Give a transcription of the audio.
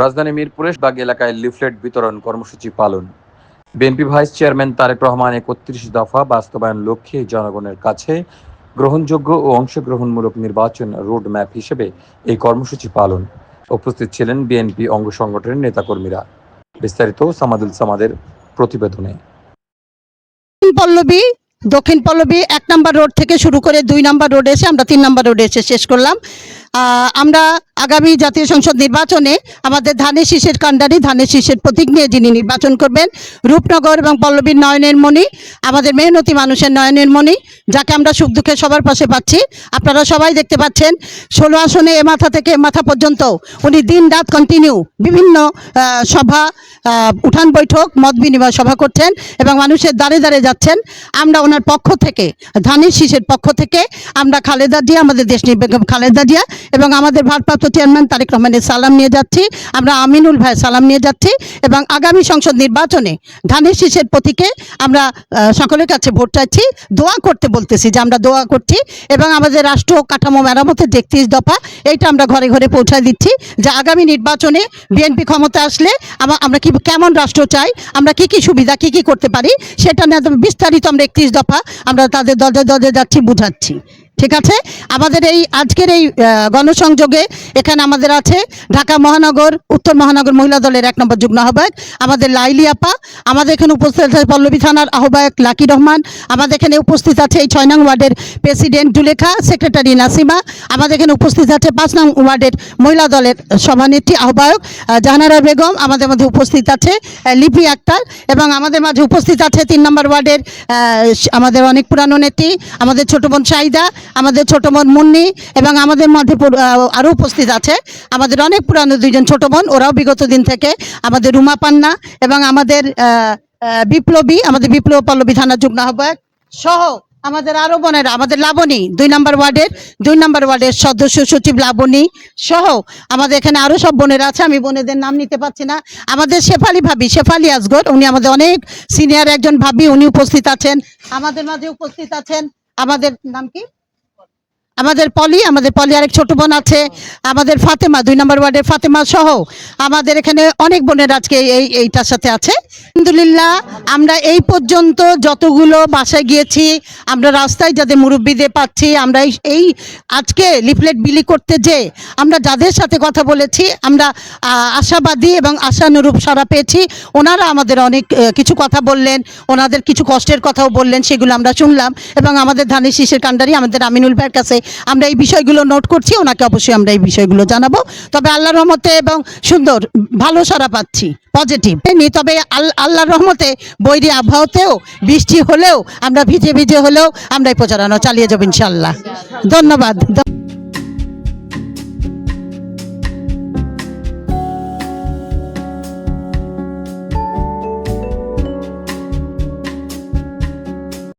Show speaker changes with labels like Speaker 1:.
Speaker 1: রাজধানী মিরপুরে বাগ এলাকায় লিফলেট বিতরণ কর্মসূচি পালন। BNP vice chairman Tarique Rahman একত্রিশ দফা বাস্তবায়ন লক্ষ্যে জনগণের কাছে গ্রহণযোগ্য ও অংশগ্রহণমূলক নির্বাচন রোড ম্যাপ হিসেবে এই কর্মসূচি পালন। উপস্থিত ছিলেন বিএনপি অঙ্গ সংগঠনের নেতাকর্মীরা। বিস্তারিত সামাদুল সামাদের প্রতিবেদনে।
Speaker 2: পল্লবী, দক্ষিণ পল্লবী এক নম্বর রোড থেকে শুরু করে দুই নম্বর রোডে এসে আমরা তিন নম্বর রোডে এসে শেষ করলাম। আমরা আগামী জাতীয় সংসদ নির্বাচনে আমাদের ধানের শীষের কাণ্ডারি, ধানের শীষের প্রতীক নিয়ে যিনি নির্বাচন করবেন, রূপনগর এবং পল্লবীর নয়নের মণি, আমাদের মেহনতি মানুষের নয়নের মণি, যাকে আমরা সুখ দুঃখে সবার পাশে পাচ্ছি। আপনারা সবাই দেখতে পাচ্ছেন, ষোলো আসনে এ মাথা থেকে এ মাথা পর্যন্ত উনি দিন রাত কন্টিনিউ বিভিন্ন সভা উঠান বৈঠক, মত বিনিময় সভা করছেন এবং মানুষের দ্বারে দ্বারে যাচ্ছেন। আমরা ওনার পক্ষ থেকে, ধানের শীষের পক্ষ থেকে, আমরা খালেদা জিয়া, আমাদের দেশ বেগম খালেদা জিয়া এবং আমাদের ভারপ্রাপ্ত চেয়ারম্যান তারেক রহমানের সালাম নিয়ে যাচ্ছি। আমরা আমিনুল ভাই সালাম নিয়ে যাচ্ছি এবং আগামী সংসদ নির্বাচনে ধানের শীষের প্রতীকে আমরা সকলের কাছে ভোট চাইছি। দোয়া করতে বলতেছি যে আমরা দোয়া করছি এবং আমাদের রাষ্ট্র কাঠামো মেরামতের যে একত্রিশ দফা, এইটা আমরা ঘরে ঘরে পৌঁছায় দিচ্ছি যে আগামী নির্বাচনে বিএনপি ক্ষমতা আসলে আমা- আমরা কি কেমন রাষ্ট্র চাই, আমরা কি কি সুবিধা, কি কি করতে পারি, সেটা নিয়ে বিস্তারিত আমরা একত্রিশ দফা আমরা তাদের দলে দলে যাচ্ছি, বুঝাচ্ছি। ঠিক আছে? আমাদের এই আজকের এই গণসংযোগে এখানে আমাদের আছে ঢাকা মহানগর উত্তর মহানগর মহিলা দলের এক নম্বর যুগ্ম আহ্বায়ক আমাদের লাইলি আপা আমাদের এখানে উপস্থিত আছে পল্লবী থানার আহ্বায়ক লাকি রহমান আমাদের এখানে উপস্থিত আছে এই ছয় নং ওয়ার্ডের প্রেসিডেন্ট জুলেখা সেক্রেটারি নাসিমা আমাদের এখানে উপস্থিত আছে পাঁচ নং ওয়ার্ডের মহিলা দলের সভানেত্রী আহ্বায়ক আহ, জাহানারা বেগম আমাদের মধ্যে উপস্থিত আছে লিপি আক্তার এবং আমাদের মাঝে উপস্থিত আছে তিন নম্বর ওয়ার্ডের আমাদের অনেক পুরানো নেত্রী আমাদের ছোট বোন সাইদা আমাদের ছোট বোন মুন্নি এবং আমাদের মধ্যে আরও উপস্থিত আছে। আমাদের অনেক পুরানো দুইজন ছোট বোন, ওরাও বিগত দিন থেকে আমাদের রুমা পান্না এবং আমাদের বিপ্লবী, আমাদের বিপ্লব পল্লবী থানা যুগ্ম আহ্বায়ক সহ আমাদের আরও বোনেরা, আমাদের লাবণী, দুই নম্বর ওয়ার্ডের, দুই নম্বর ওয়ার্ডের সদস্য সচিব লাবণী সহ আমাদের এখানে আরও সব বোনেরা আছে, আমি বোনেদের নাম নিতে পারছি না। আমাদের শেফালি ভাবি, শেফালি আসগর উনি আমাদের অনেক সিনিয়র একজন ভাবি, উনি উপস্থিত আছেন। আমাদের মাঝে উপস্থিত আছেন। আমাদের নাম কি? আমাদের পলি আমাদের পলি আরেক ছোট বোন আছে, আমাদের ফাতেমা, দুই নম্বর ওয়ার্ডের ফাতেমা সহ আমাদের এখানে অনেক বোনের আজকে এই এইটার সাথে আছে। আলহামদুলিল্লাহ, আমরা এই পর্যন্ত যতগুলো বাসায় গিয়েছি, আমরা রাস্তায় যাদের মুরব্বীদের পাচ্ছি, আমরা এই- আজকে লিফলেট বিলি করতে যে, আমরা যাদের সাথে কথা বলেছি, আমরা আশাবাদী এবং আশানুরূপ সারা পেয়েছি। ওনারা আমাদের অনেক কিছু কথা বললেন, ওনাদের কিছু কষ্টের কথাও বললেন, সেগুলো আমরা শুনলাম। এবং আমাদের ধানের শীষের কাণ্ডারি আমাদের আমিনুল ভাইয়ের কাছে আমরা এই বিষয়গুলো নোট করছি, ওনাকে অবশ্যই আমরা এই বিষয়গুলো জানাব। তবে আল্লাহর রহমতে এবং সুন্দর, ভালো সারা পাচ্ছি পজিটিভ এমনি তবে আল- আল্লাহর রহমতে বৈরী আবহাওয়াতেও বৃষ্টি হলেও, আমরা ভিজে ভিজে হলেও আমরা এই প্রচারণা চালিয়ে যাব ইনশাল্লাহ ধন্যবাদ।